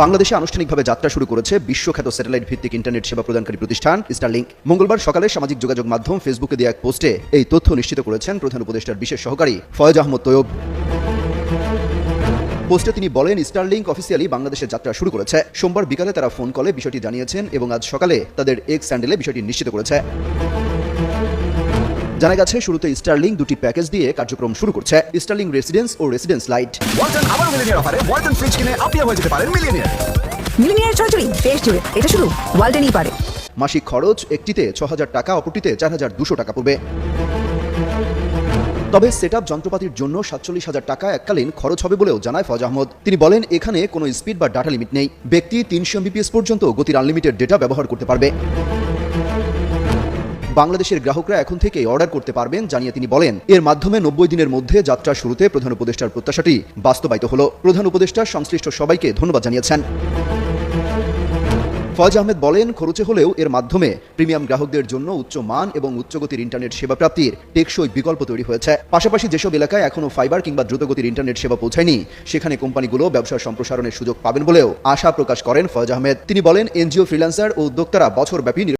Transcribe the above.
বাংলাদেশে আনুষ্ঠানিকভাবে যাত্রা শুরু করেছে বিশ্বখ্যাত স্যাটেলাইট ভিত্তিক ইন্টারনেট সেবা প্রদানকারী প্রতিষ্ঠান স্টারলিংক মঙ্গলবার সকালে সামাজিক যোগাযোগ মাধ্যম ফেসবুকে দিয়ে এক পোস্টে এই তথ্য নিশ্চিত করেছেন প্রধান উপদেষ্টার বিশেষ সহকারী ফয়েজ আহমদ তৈয়ব। পোস্টে তিনি বলেন স্টারলিংক অফিসিয়ালি বাংলাদেশে যাত্রা শুরু করেছে। সোমবার বিকালে তারা ফোন কলে বিষয়টি জানিয়েছেন এবং আজ সকালে তাদের এক্স স্যান্ডেলে বিষয়টি নিশ্চিত করেছে। জানা গেছে শুরুতে স্টারলিংক দুটি প্যাকেজ দিয়ে কার্যক্রম শুরু করছে। স্টারলিংক রেসিডেন্স ও রেসিডেন্স লাইট। ওয়ালটন আবারও মিলিনিয়ার অফারে। ওয়ালটন ফ্রিজ কিনে আপনিও হয়ে যেতে পারেন মিলিয়নিয়ার ছড়াছড়ি দেশ জুড়ে। এটা শুধু ওয়ালটেনই পারে। মাসিক খরচ একটিতে ছ হাজার টাকা অপরটিতে চার হাজার দুশো টাকা পড়বে। তবে সেট যন্ত্রপাতির জন্য সাতচল্লিশ হাজার টাকা এককালীন খরচ হবে বলেও জানায় ফজ আহমদ। তিনি বলেন এখানে কোনো স্পিড বা ডাটা লিমিট নেই। ব্যক্তি তিনশো এমবিপিএস পর্যন্ত গতির আনলিমিটেড ডেটা ব্যবহার করতে পারবে। বাংলাদেশের গ্রাহকরা এখন থেকে অর্ডার করতে পারবেন জানিয়ে তিনি বলেন। এর মাধ্যমে নব্বই দিনের মধ্যে যাত্রা শুরুতে প্রধান উপদেষ্টার প্রত্যাশাটি বাস্তবায়িত হলো। প্রধান উপদেষ্টা সংশ্লিষ্ট সবাইকে ধন্যবাদ জানিয়েছেন। ফজ আহমেদ বলেন, খরচে হলেও এর মাধ্যমে প্রিমিয়াম গ্রাহকদের জন্য উচ্চ মান এবং উচ্চগতির ইন্টারনেট সেবা প্রাপ্তির টেকসই বিকল্প তৈরি হয়েছে। পাশাপাশি যেসব এলাকায় এখনও ফাইবার কিংবা দ্রুতগতির ইন্টারনেট সেবা পৌঁছায়নি, সেখানে কোম্পানিগুলো ব্যবসার সম্প্রসারণের সুযোগ পাবেন বলেও আশা প্রকাশ করেন ফজ আহমেদ। তিনি বলেন, এনজিও ফ্রিল্যান্সার ও উদ্যোক্তারা বছরব্যাপী